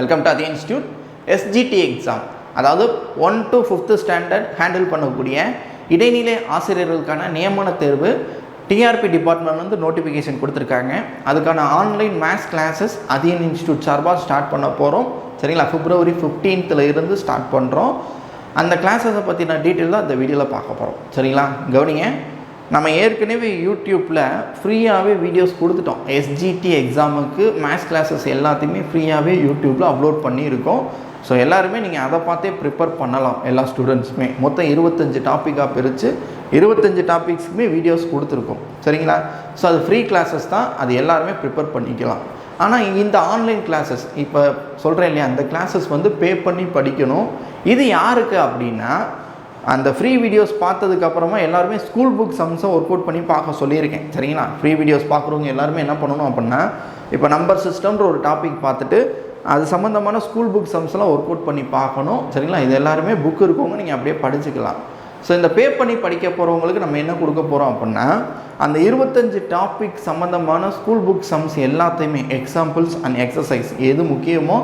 Welcome to Adhi institute SGT exam அதாவது one to fifth standard handle பண்ணக்கூடிய இடைநிலை ஆசிரியர்களுக்கான நியமன தேர்வு டிஆர்பி டிபார்ட்மெண்ட் வந்து நோட்டிஃபிகேஷன் கொடுத்துருக்காங்க. அதுக்கான online maths classes Athiyan institute சார்பாக ஸ்டார்ட் பண்ண போகிறோம் சரிங்களா? பிப்ரவரி 15th இருந்து ஸ்டார்ட் பண்ணுறோம் அந்த கிளாஸஸை பற்றின டீட்டெயில் தான் இந்த வீடியோவில் பார்க்க போகிறோம் சரிங்களா? கவனிங்க. நம்ம ஏற்கனவே யூடியூப்பில் ஃப்ரீயாகவே வீடியோஸ் கொடுத்துட்டோம். எஸ்ஜிடி எக்ஸாமுக்கு மேத்ஸ் கிளாஸஸ் எல்லாத்தையுமே ஃப்ரீயாகவே யூடியூப்பில் அப்லோட் பண்ணியிருக்கோம். ஸோ எல்லாருமே நீங்கள் அதை பார்த்தே ப்ரிப்பேர் பண்ணலாம் எல்லா ஸ்டூடெண்ட்ஸுமே மொத்தம் இருபத்தஞ்சு டாப்பிக்காக பிரித்து இருபத்தஞ்சு டாபிக்ஸுக்குமே வீடியோஸ் கொடுத்துருக்கோம். சரிங்களா? ஸோ அது ஃப்ரீ கிளாஸஸ் தான் அது எல்லாருமே ப்ரிப்பேர் பண்ணிக்கலாம். ஆனால் இந்த ஆன்லைன் கிளாஸஸ் இப்போ சொல்கிறேன் இல்லையா அந்த கிளாஸஸ் வந்து பே பண்ணி படிக்கணும். இது யாருக்கு அப்படின்னா அந்த ஃப்ரீ வீடியோஸ் பார்த்ததுக்கப்புறமா எல்லாருமே ஸ்கூல் புக் சம்ஸை ஒர்க் அவுட் பண்ணி பார்க்க சொல்லியிருக்கேன். சரிங்களா? ஃப்ரீ வீடியோஸ் பார்க்குறவங்க எல்லாருமே என்ன பண்ணணும் அப்படின்னா இப்போ நம்பர் சிஸ்டம்ன்ற ஒரு டாபிக் பார்த்துட்டு அது சம்மந்தமான ஸ்கூல் புக் சம்ஸ்லாம் ஒர்க் அவுட் பண்ணி பார்க்கணும். சரிங்களா? இது எல்லாருமே புக் இருக்கவங்க நீங்கள் அப்படியே படிச்சுக்கலாம். ஸோ இந்த பே பண்ணி படிக்க போகிறவங்களுக்கு நம்ம என்ன கொடுக்க போகிறோம் அப்படின்னா அந்த இருபத்தஞ்சு டாபிக் சம்மந்தமான ஸ்கூல் புக் சம்ஸ் எல்லாத்தையுமே எக்ஸாம்பிள்ஸ் அண்ட் எக்ஸசைஸ் எது முக்கியமோ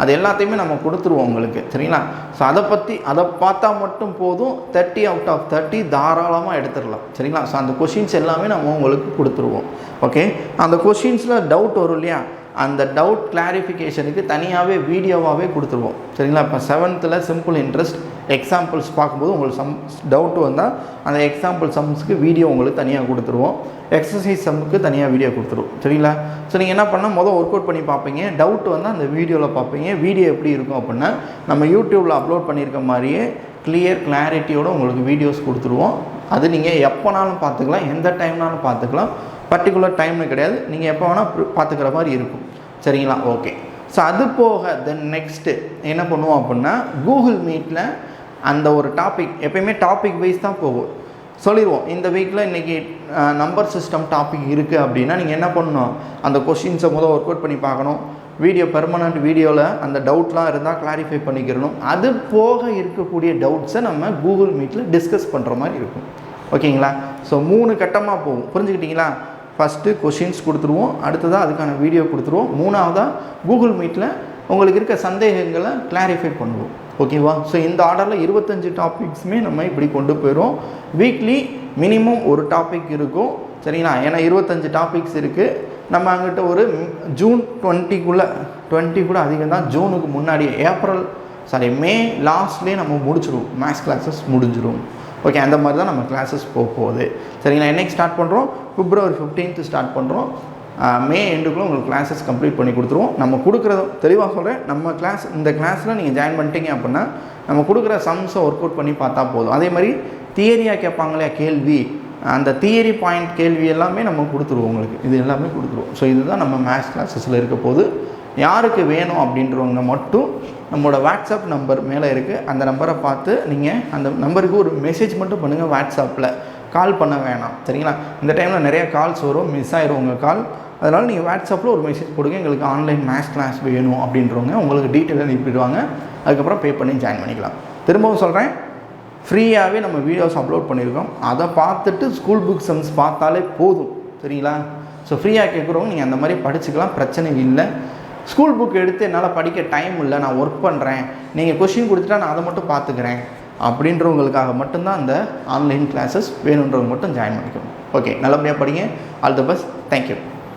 அது எல்லாத்தையுமே நம்ம கொடுத்துருவோம் உங்களுக்கு சரிங்களா? ஸோ அதை பற்றி அதை பார்த்தா மட்டும் போதும். தேர்ட்டி அவுட் ஆஃப் தேர்ட்டி தாராளமாக எடுத்துடலாம் சரிங்களா? ஸோ அந்த கொஷின்ஸ் எல்லாமே நம்ம உங்களுக்கு கொடுத்துருவோம். ஓகே அந்த கொஷின்ஸில் டவுட் வரும் இல்லையா? அந்த டவுட் கிளாரிஃபிகேஷனுக்கு தனியாகவே வீடியோவாகவே கொடுத்துருவோம். சரிங்களா? இப்போ செவன்த்தில் சிம்பிள் இன்ட்ரெஸ்ட் எக்ஸாம்பிள்ஸ் பார்க்கும்போது உங்களுக்கு சம் டவுட் வந்தால் அந்த எக்ஸாம்பிள் சம்ஸ்க்கு வீடியோ உங்களுக்கு தனியாக கொடுத்துருவோம். எக்ஸசைஸ் சம்முக்கு தனியாக வீடியோ கொடுத்துருவோம். சரிங்களா? ஸோ நீங்கள் என்ன பண்ணால் மொதல் ஒர்க் அவுட் பண்ணி பார்ப்பீங்க. டவுட் வந்து அந்த வீடியோவில் பார்ப்பீங்க. வீடியோ எப்படி இருக்கும் அப்படின்னா நம்ம யூடியூப்பில் அப்லோட் பண்ணியிருக்க மாதிரியே கிளியர் கிளாரிட்டியோட உங்களுக்கு வீடியோஸ் கொடுத்துருவோம். அது நீங்கள் எப்போனாலும் பார்த்துக்கலாம். எந்த டைம்னாலும் பார்த்துக்கலாம். பர்டிகுலர் டைம்னு கிடையாது. நீங்கள் எப்போ வேணால் பார்த்துக்கிற மாதிரி இருக்கும். சரிங்களா? ஓகே ஸோ அது போக தென் நெக்ஸ்ட்டு என்ன பண்ணுவோம் அப்படின்னா கூகுள் மீட்டில் அந்த ஒரு டாபிக் எப்பயுமே டாபிக் வைஸ் தான் போகும். சொல்லிடுவோம் இந்த வீக்கில் இன்றைக்கி நம்பர் சிஸ்டம் டாபிக் இருக்குது அப்படின்னா நீங்கள் என்ன பண்ணணும்? அந்த கொஷின்ஸை முதல் ஒர்க் அவுட் பண்ணி பார்க்கணும். வீடியோ பெர்மனண்ட் வீடியோவில் அந்த டவுட்லாம் இருந்தால் கிளாரிஃபை பண்ணிக்கிறணும். அது போக இருக்கக்கூடிய டவுட்ஸை நம்ம கூகுள் மீட்டில் டிஸ்கஸ் பண்ணுற மாதிரி இருக்கும். ஓகேங்களா ஸோ மூணு கட்டமாக போகும். புரிஞ்சுக்கிட்டிங்களா? ஃபஸ்ட்டு கொஷின்ஸ் கொடுத்துருவோம். அடுத்ததாக அதுக்கான வீடியோ கொடுத்துருவோம். மூணாவதாக கூகுள் மீட்டில் உங்களுக்கு இருக்க சந்தேகங்களை கிளாரிஃபை பண்ணுவோம். ஓகேவா ஸோ இந்த ஆர்டரில் இருபத்தஞ்சு டாபிக்ஸுமே நம்ம இப்படி கொண்டு போயிடும் வீக்லி மினிமம் ஒரு டாபிக் இருக்கும். சரிங்களா? ஏன்னா இருபத்தஞ்சு டாபிக்ஸ் இருக்குது நம்ம அங்கிட்ட ஒரு ஜூன் டுவெண்ட்டிக்குள்ளே டுவெண்ட்டி கூட அதிகம் தான். ஜூனுக்கு முன்னாடி ஏப்ரல் சாரி மே லாஸ்ட்லேயே நம்ம முடிச்சிடுவோம் மேக்ஸ் கிளாஸஸ் முடிஞ்சிடும் ஓகே அந்த மாதிரி தான் நம்ம கிளாஸஸ் போக போகுது. சரிங்களா? என்னைக்கு ஸ்டார்ட் பண்ணுறோம் பிப்ரவரி ஃபிஃப்டீன்த்து ஸ்டார்ட் பண்ணுறோம் மே எண்டுக்குள்ளே உங்களுக்கு கிளாஸஸ் கம்ப்ளீட் பண்ணி கொடுத்துருவோம். நம்ம கொடுக்குறத தெளிவாக சொல்கிறேன் நம்ம கிளாஸ் இந்த கிளாஸில் நீங்கள் ஜாயின் பண்ணிட்டீங்க அப்படின்னா நம்ம கொடுக்குற சம்ஸை ஒர்க் அவுட் பண்ணி பார்த்தா போதும். அதே மாதிரி தியரியாக கேட்பாங்களே கேள்வி. அந்த தியரி பாயிண்ட் கேள்வி எல்லாமே நம்ம கொடுத்துருவோம் உங்களுக்கு. இது எல்லாமே கொடுத்துருவோம். ஸோ இதுதான் நம்ம மேத்ஸ் கிளாஸஸில் இருக்க போது யாருக்கு வேணும் அப்படின்றவங்க மட்டும் நம்மளோட வாட்ஸ்அப் நம்பர் மேலே இருக்குது அந்த நம்பரை பார்த்து நீங்கள் அந்த நம்பருக்கு ஒரு மெசேஜ் மட்டும் பண்ணுங்கள் வாட்ஸ்அப்பில் கால் பண்ண வேணாம். சரிங்களா? இந்த டைமில் நிறைய கால்ஸ் வரும். மிஸ் ஆயிரும் உங்கள் கால் அதனால் நீங்கள் வாட்ஸ்அப்பில் ஒரு மெசேஜ் போடுங்க. எங்களுக்கு ஆன்லைன் மேக்ஸ் கிளாஸ் வேணும் அப்படின்றவங்க உங்களுக்கு டீட்டெயில் அனுப்பிடுவாங்க. அதுக்கப்புறம் பே பண்ணி ஜாயின் பண்ணிக்கலாம். திரும்பவும் சொல்கிறேன் ஃப்ரீயாகவே நம்ம வீடியோஸ் அப்லோட் பண்ணியிருக்கோம். அதை பார்த்துட்டு ஸ்கூல் புக் சம்ஸ் பார்த்தாலே போதும். சரிங்களா? ஸோ ஃப்ரீயாக கேட்குறவங்க நீங்கள் அந்த மாதிரி படிச்சுக்கலாம். பிரச்சனை இல்லை. ஸ்கூல் புக் எடுத்து என்னால் படிக்க டைம் இல்லை நான் ஒர்க் பண்ணுறேன் நீங்கள் கொஷின் கொடுத்துட்டா நான் அதை மட்டும் பார்த்துக்கிறேன். அப்படின்றவங்களுக்காக மட்டும்தான் அந்த ஆன்லைன் கிளாஸஸ் வேணுன்றவங்க மட்டும் ஜாயின் பண்ணிக்கணும். ஓகே நல்லபடியாக படிங்க. All the best thank you